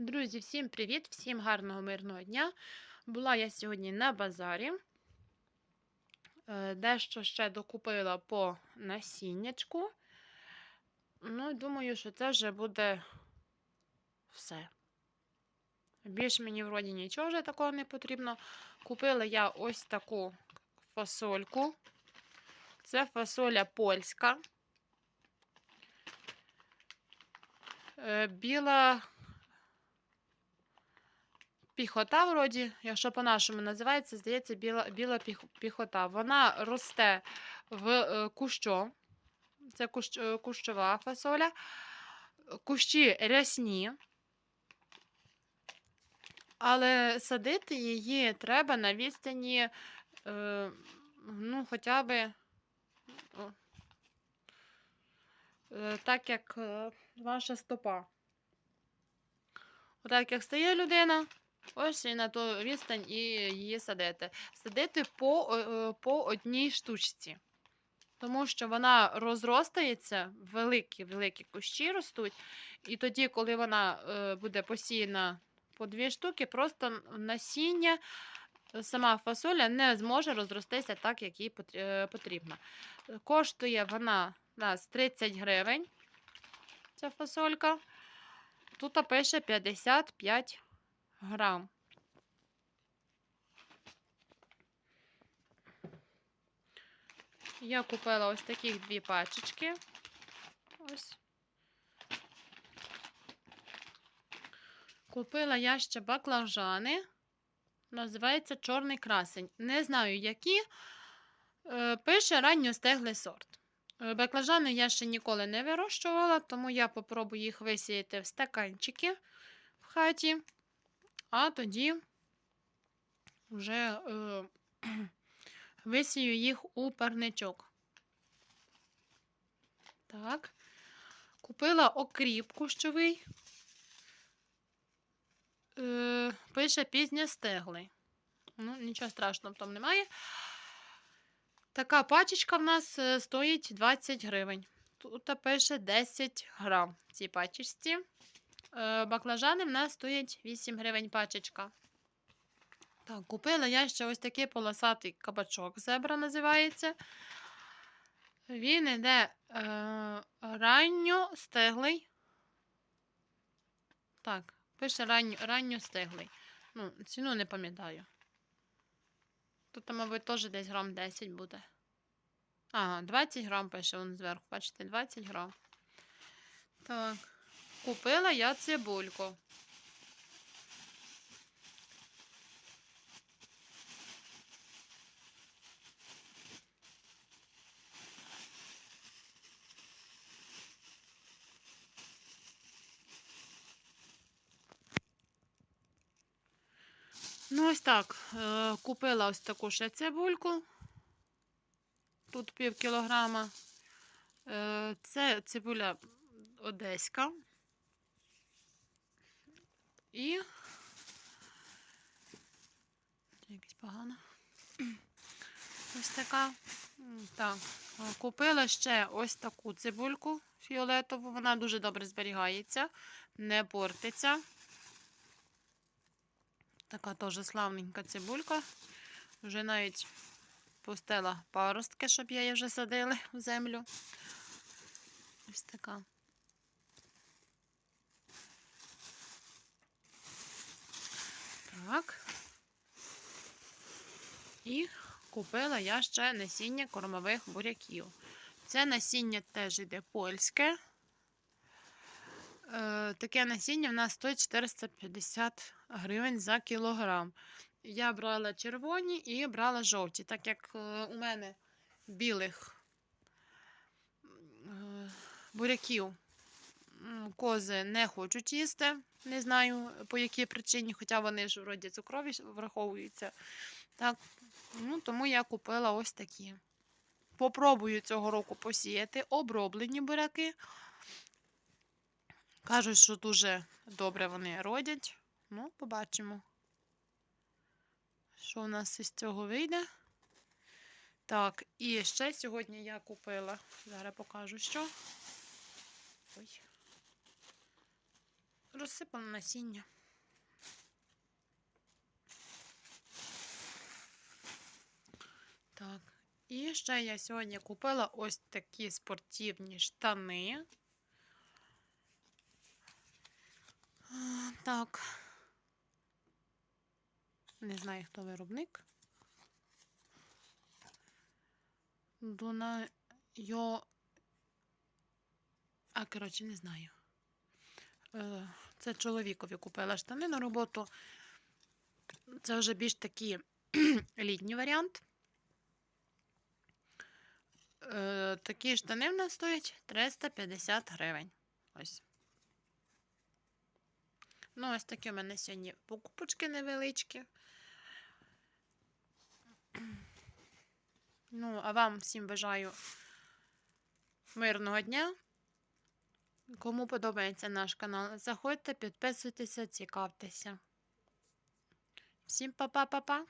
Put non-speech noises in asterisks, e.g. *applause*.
Друзі, всім привіт, всім гарного мирного дня. Була я сьогодні на базарі. Е, Дещо ще докупила по насіннячку. Ну, думаю, що це вже буде все. Більш мені вроді нічого вже такого не потрібно. Купила я ось таку фасольку. Це фасоля польська. Е, Біла піхота, вроді, якщо по-нашому називається, здається, біла, біла піх- піхота. Вона росте в е, кущо. Це кущ, е, кущова фасоля. Кущі рясні. Але садити її треба на відстані, е, ну, хоча б е, так, як е, ваша стопа. Отак, як стає людина, ось і на ту відстань і її садити. Садити по, по одній штучці. Тому що вона розростається, великі-великі кущі ростуть. І тоді, коли вона е, буде посіяна по дві штуки, просто насіння, е, сама фасоля не зможе розростися так, як їй е, потрібно. Коштує вона нас 30 гривень. Ця фасолька. Тут пише 55 грам. Я купила ось таких дві пачечки. Ось. Купила я ще баклажани. Називається чорний красень. Не знаю, які. Е, Пише ранньостеглий сорт. Е, Баклажани я ще ніколи не вирощувала, тому я попробую їх висіяти в стаканчики в хаті, а тоді вже е, *clears throat* висію їх у парничок. Так. Купила окріп кущовий. Е, пише пізньостеглий. Ну, нічого страшного там немає. Така пачечка в нас е, стоїть 20 гривень. Тут пише 10 грам в цій пачечці. Е, Баклажани в нас стоять 8 гривень пачечка. Так, купила я ще ось такий полосатий кабачок. Зебра називається. Він іде е, ранньо стеглий. Так, пише ранньо, ранньо стеглий. Ну, ціну не пам'ятаю. Тут, мабуть, теж десь грам 10 буде. Ага, 20 грам пише вон зверху. Бачите, 20 грам. Так. Купила я цибульку. Ну, ось так. Е, купила ось таку ще цибульку. Тут пів кілограма. Е, це цибуля одеська. І. Це якась погана. Ось така. Так. е, Купила ще ось таку цибульку фіолетову. Вона дуже добре зберігається, не портиться. Така теж славненька цибулька. Вже навіть пустила паростки, щоб я її вже садили в землю. Ось така. Так. І купила я ще насіння кормових буряків. Це насіння теж йде польське. Е, таке насіння в нас стоїть 450 гривень за кілограм. Я брала червоні і брала жовті, так як е, у мене білих е, буряків кози не хочуть їсти. Не знаю по якій причині, хоча вони ж вроді цукрові враховуються. Так, ну, тому я купила ось такі. Попробую цього року посіяти оброблені буряки. Кажуть, що дуже добре вони родять. Ну, побачимо, що у нас із цього вийде. Так, і ще сьогодні я купила. Зараз покажу, що. Розсипала насіння. Так. І ще я сьогодні купила ось такі спортивні штани. Так. Не знаю, хто виробник. Дуна йо. А, коротше, не знаю. Це чоловікові купила штани на роботу. Це вже більш такий *clears throat* літній варіант. Е, Такі штани в нас стоять 350 гривень. Ось. Ну, ось такі у мене сьогодні покупочки невеличкі. Ну, а вам всім бажаю мирного дня. Кому подобається наш канал, заходьте, підписуйтеся, цікавтеся. Всім па-па-па-па!